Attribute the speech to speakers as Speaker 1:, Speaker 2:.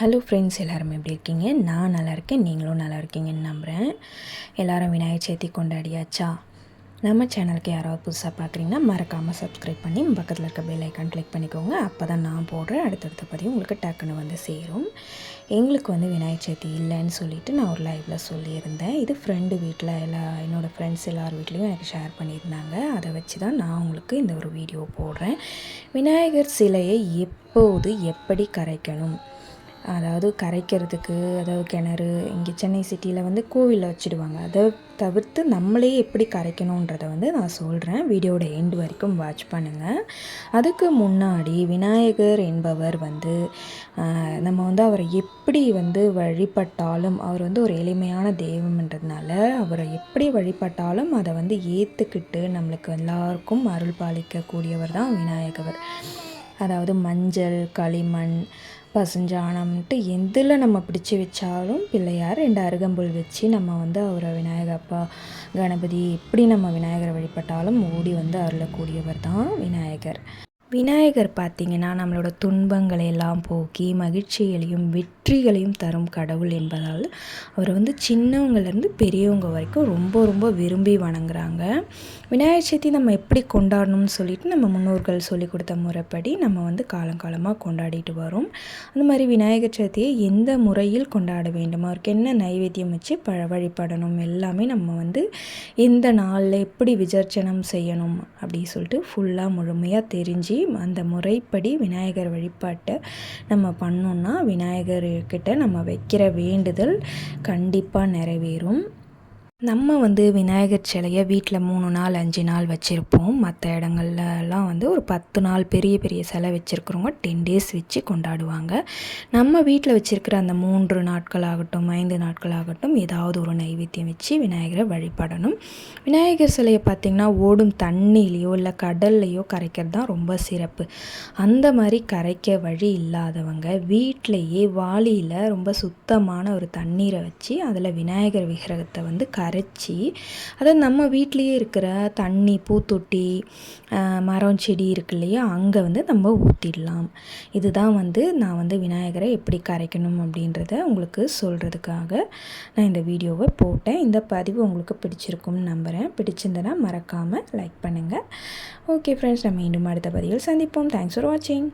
Speaker 1: Hello friends எல்லோரும் எப்படி இருக்கீங்க? நான் நல்லா இருக்கேன் நீங்களும் நல்லா இருக்கீங்கன்னு நம்புகிறேன் எல்லோரும் விநாயகர் சேர்த்தி கொண்டாடியாச்சா? நம்ம சேனலுக்கு யாராவது புதுசாக பார்க்குறீங்கன்னா மறக்காமல் சப்ஸ்கிரைப் பண்ணி பக்கத்தில் இருக்க பெல் ஐக்கான் கிளிக் பண்ணிக்கோங்க. அப்போ தான் நான் போடுற அடுத்தடுத்த பதிவு உங்களுக்கு டக்குன்னு வந்து சேரும். எங்களுக்கு வந்து விநாயகர் சதுர்த்தி இல்லைன்னு சொல்லிவிட்டு நான் ஒரு லைவில் சொல்லியிருந்தேன். இது ஃப்ரெண்டு வீட்டில் எல்லா என்னோடய ஃப்ரெண்ட்ஸ் எல்லார் வீட்லேயும் எனக்கு ஷேர் பண்ணியிருந்தாங்க. அதை வச்சு தான் நான் உங்களுக்கு இந்த ஒரு வீடியோ போடுறேன். விநாயகர் சிலையை எப்போது எப்படி கரைக்கணும்? அதாவது கரைக்கிறதுக்கு அதாவது கிணறு இங்கே சென்னை சிட்டியில் வந்து கோவிலில் வச்சுடுவாங்க. அதை தவிர்த்து நம்மளே எப்படி கரைக்கணுன்றதை வந்து நான் சொல்கிறேன் வீடியோட எண்டு வரைக்கும் வாட்ச் பண்ணுங்கள் அதுக்கு முன்னாடி விநாயகர் என்பவர் வந்து நம்ம வந்து அவரை எப்படி வந்து வழிபட்டாலும் அவர் வந்து ஒரு எளிமையான தெய்வம்ன்றதுனால அவரை எப்படி வழிபட்டாலும் அதை வந்து ஏற்றுக்கிட்டு நம்மளுக்கு எல்லாருக்கும் அருள் பாலிக்கக்கூடியவர் தான் விநாயகர் அதாவது மஞ்சள் களிமண் பசுஞ்சாணம்ட்டு எதில் நம்ம பிடிச்சி வச்சாலும் பிள்ளையார் ரெண்டு அருகம்புல் வச்சு நம்ம வந்து அவரை விநாயகப்பா கணபதி எப்படி நம்ம விநாயகரை வழிபட்டாலும் ஓடி வந்து அருளக்கூடியவர் தான் விநாயகர். விநாயகர் பார்த்திங்கன்னா நம்மளோட துன்பங்களை எல்லாம் போக்கி மகிழ்ச்சிகளையும் வெற்றிகளையும் தரும் கடவுள் என்பதால் அவர் வந்து சின்னவங்கலேருந்து பெரியவங்க வரைக்கும் ரொம்ப ரொம்ப விரும்பி வணங்குறாங்க. விநாயகர் சதுர்த்தி நம்ம எப்படி கொண்டாடணும்னு சொல்லிட்டு நம்ம முன்னோர்கள் சொல்லி கொடுத்த முறைப்படி நம்ம வந்து காலங்காலமாக கொண்டாடிட்டு வரோம். அந்த மாதிரி விநாயகர் சதுர்த்தியை எந்த முறையில் கொண்டாட வேண்டும் அவருக்கு என்ன நைவேத்தியம் வச்சு பழ வழிபடணும் எல்லாமே நம்ம வந்து எந்த நாளில் எப்படி விஜர்ச்சனம் செய்யணும் அப்படின்னு சொல்லிட்டு ஃபுல்லாக முழுமையாக தெரிஞ்சு அந்த முறைப்படி விநாயகர் வழிபாட்டை நம்ம பண்ணோன்னா விநாயகர்கிட்ட நம்ம வைக்கிற வேண்டுதல் கண்டிப்பாக நிறைவேறும். நம்ம வந்து விநாயகர் சிலையை வீட்டில் மூணு நாள் அஞ்சு நாள் வச்சுருப்போம். மற்ற இடங்கள்லலாம் வந்து ஒரு பத்து நாள் பெரிய பெரிய சிலை வச்சுருக்கிறவங்க டென் டேஸ் வச்சு கொண்டாடுவாங்க. நம்ம வீட்டில் வச்சுருக்கிற அந்த மூன்று நாட்கள் ஆகட்டும் ஐந்து நாட்கள் ஆகட்டும் ஏதாவது ஒரு நைவேத்தியம் வச்சு விநாயகரை வழிபடணும். விநாயகர் சிலையை பார்த்திங்கன்னா ஓடும் தண்ணியிலையோ இல்லை கடல்லையோ கரைக்கிறது தான் ரொம்ப சிறப்பு. அந்த மாதிரி கரைக்க வழி இல்லாதவங்க வீட்டிலையே வாளியில் ரொம்ப சுத்தமான ஒரு தண்ணீரை வச்சு அதில் விநாயகர் விக்கிரகத்தை வந்து கரை அரைச்சி அதை நம்ம வீட்லேயே இருக்கிற தண்ணி பூத்தொட்டி மரம் செடி இருக்கு இல்லையா அங்கே வந்து நம்ம ஊற்றிடலாம் இதுதான் வந்து நான் வந்து விநாயகரை எப்படி கரைக்கணும் அப்படின்றத உங்களுக்கு சொல்கிறதுக்காக நான் இந்த வீடியோவை போட்டேன். இந்த பதிவு உங்களுக்கு பிடிச்சிருக்கும்னு நம்புகிறேன் பிடிச்சிருந்தனா மறக்காமல் லைக் பண்ணுங்கள் ஓகே ஃப்ரெண்ட்ஸ் நம்ம மீண்டும் அடுத்த பதிவில் சந்திப்போம். தேங்க்ஸ் ஃபார் வாட்சிங்